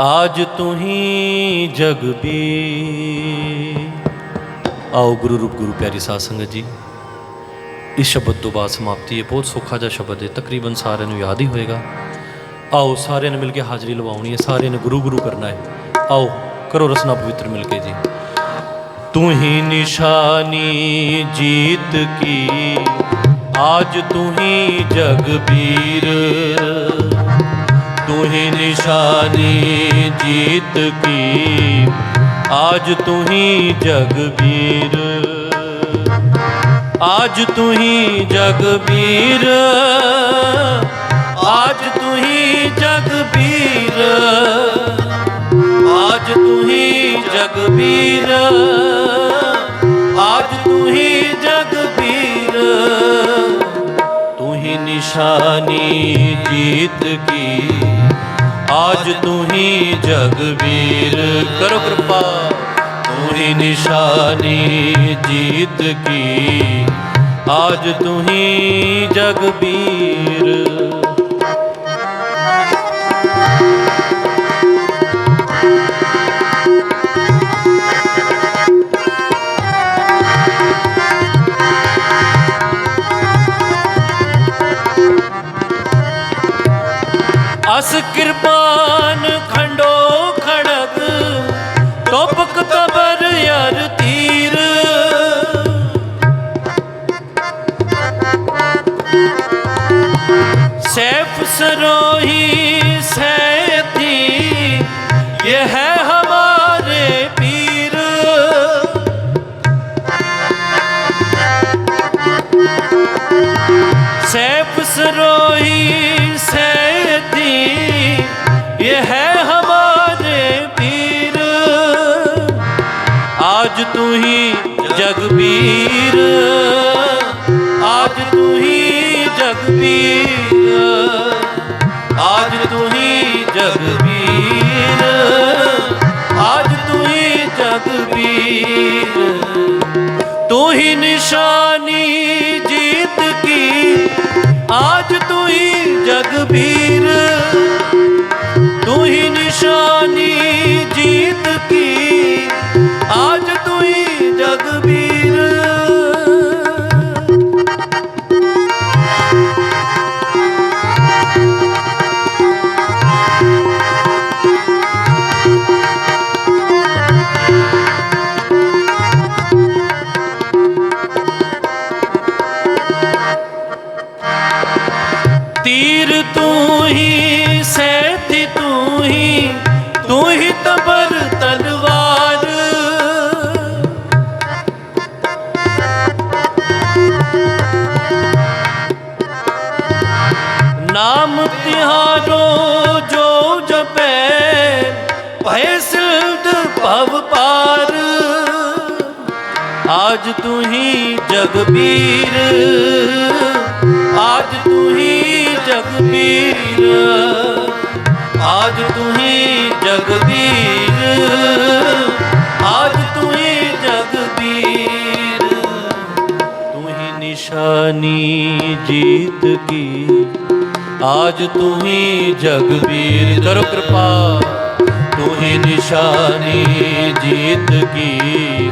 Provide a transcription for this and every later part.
ਆਜ ਤੁਹੀ ਜਗਬੀ ਆਓ ਗੁਰੂ ਰੂਪ ਗੁਰੂ ਪਿਆਰੀ ਸਾਧ ਸੰਗਤ ਜੀ, ਇਸ ਸ਼ਬਦ ਤੋਂ ਬਾਅਦ ਸਮਾਪਤੀ ਹੈ। ਬਹੁਤ ਸੌਖਾ ਜਿਹਾ ਸ਼ਬਦ ਹੈ। ਤਕਰੀਬਨ ਸਾਰਿਆਂ ਨੂੰ ਯਾਦ ਹੀ ਹੋਏਗਾ। ਆਓ ਸਾਰਿਆਂ ਨੇ ਮਿਲ ਕੇ ਹਾਜ਼ਰੀ ਲਵਾਉਣੀ ਹੈ। ਸਾਰਿਆਂ ਨੇ ਗੁਰੂ ਗੁਰੂ ਕਰਨਾ ਹੈ। ਆਓ ਕਰੋ ਰਸਨਾ ਪਵਿੱਤਰ ਮਿਲ ਕੇ ਜੀ। ਤੂੰ ਹੀ ਨਿਸ਼ਾਨੀ ਜੀਤ ਕੀ। ਆਜ ਤੂੰ ਹੀ ਜਗਬੀਰ। ਤੂੰ ਹੀ ਨਿਸ਼ਾਨੀ ਜੀਤ ਕੀ ਆਜ ਤੂੰ ਹੀ ਜਗਬੀਰ ਆਜ ਤੂੰ ਹੀ ਜਗਬੀਰ ਆਜ ਤੂੰ ਹੀ ਜਗਬੀਰ ਆਜ ਤੂੰ ਹੀ ਜਗਬੀਰ ਆਜ ਤੂੰ ਹੀ ਜਗਬੀਰ ਤੂੰ ਹੀ ਨਿਸ਼ਾਨੀ ਜੀਤ ਕੀ ਆਜ ਤੂੰ ਹੀ ਜਗਬੀਰ ਕਰੋ ਕਿਰਪਾ, ਤੂੰ ਹੀ ਨਿਸ਼ਾਨੀ ਜੀਤ ਕੀ। ਆਜ ਤੂੰ ਹੀ ਜਗਬੀਰ जप सरोही सहती यह है हमारे पीर सैप सरोही सहती यह है हमारे पीर आज तू ही जगबीर ਪੀਰ ਤੂੰ ਹੀ ਨਿਸ਼ਾਨੀ ਜੀਤ ਕੀ। ਆਜ ਤੂੰ ਹੀ ਜਗ ਵੀ ਮੋਹਿ ਤਬਰ ਤਲਵਾਰ। ਨਾਮ ਤਿਹਾਰੋ ਜੋ ਜਪੈ ਭੈ ਸਿਧ ਭਵ ਪਾਰ। ਆਜ ਤੂੰ ਹੀ ਜਗਬੀਰ। ਕਬੀਰ ਆਜ ਤੂੰ ਹੀ ਜਗਬੀਰ ਤੂੰ ਹੀ ਨਿਸ਼ਾਨੀ ਜੀਤ ਕੀ, ਆਜ ਤੂੰ ਹੀ ਜਗਬੀਰ ਕਰੋ ਕਿਰਪਾ, ਤੂੰ ਹੀ ਨਿਸ਼ਾਨੀ ਜੀਤ ਕੀ,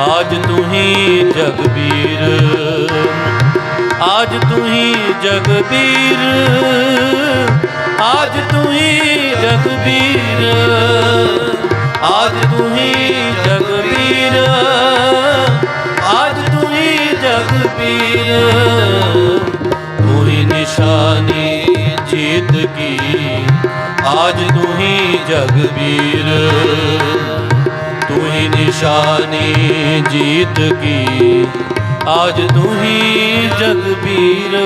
ਆਜ ਤੂੰ ਹੀ ਜਗਬੀਰ ਆਜ ਤੂੰ ਜਗਬੀਰ ਆਜ ਤੂੰ ਜਗਬੀਰ ਆਜ ਤੂੰ ਹੀ ਜਗਵੀਰ ਆਜ ਤੂੰ ਹੀ ਜਗਵੀਰ ਕੋਈ ਨਿਸ਼ਾਨੀ ਜੀਤ ਕੀ, ਆਜ ਤੂੰ ਹੀ ਜਗਵੀਰ ਤੂੰ ਹੀ ਨਿਸ਼ਾਨੀ ਜੀਤ ਕੀ, ਆਜ ਤੂੰ ਹੀ ਜਗਵੀਰ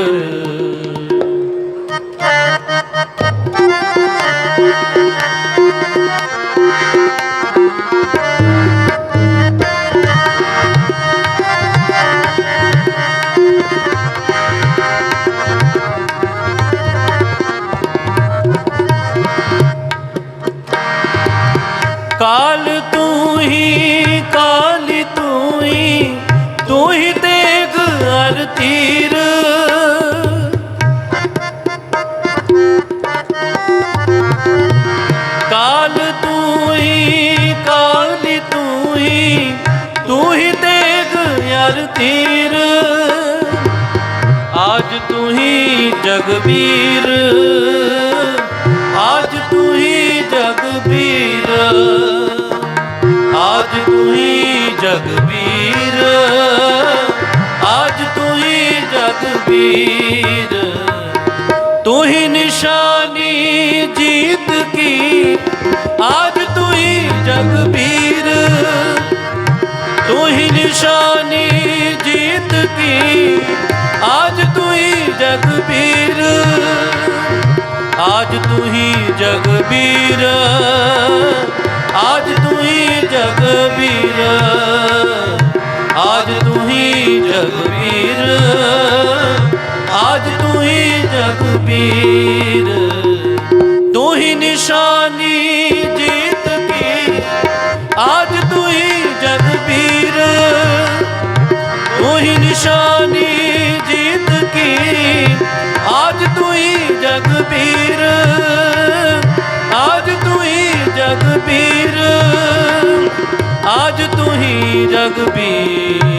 ਹੀ ਕਾਲੀ ਤੂੰ ਹੀ ਤੂੰ ਹੀ ਤੇਗ ਅਰ ਤੀਰ। ਕਾਲ ਤੂੰ ਹੀ ਕਾਲੀ ਤੂੰ ਹੀ ਤੂੰ ਹੀ ਤੇਗ ਅਰ ਤੀਰ। ਅੱਜ ਤੂੰ ਹੀ ਜਗਵੀਰ। ਅੱਜ ਤੂੰ ਹੀ ਜਗਵੀਰ ਤੂੰ ਹੀ ਨਿਸ਼ਾਨੀ ਜੀਤ ਕੀ। ਅੱਜ ਤੂੰ ਹੀ ਜਗਵੀਰ ਤੂੰ ਹੀ ਨਿਸ਼ਾਨੀ ਜੀਤ ਕੀ। ਅੱਜ ਤੂੰ ਹੀ ਜਗਵੀਰ ਅੱਜ ਤੂੰ ਹੀ ਜਗਵੀਰ ਅੱਜ ਤੂੰ ਹੀ ਜਗਵੀਰ ਜਗਬੀਰ ਆਜ ਤੂੰ ਹੀ ਜਗਬੀਰ ਤੂੰ ਹੀ ਨਿਸ਼ਾਨੀ ਜੀਤ ਕੀ। ਆਜ ਤੂੰ ਹੀ ਜਗਬੀਰ ਤੂੰ ਹੀ ਨਿਸ਼ਾਨੀ ਜੀਤ ਕੀ। ਆਜ ਤੂੰ ਹੀ ਜਗਬੀਰ ਆਜ ਤੂੰ ਹੀ ਜਗਬੀਰ ਆਜ ਤੂੰ ਹੀ ਜਗਬੀਰ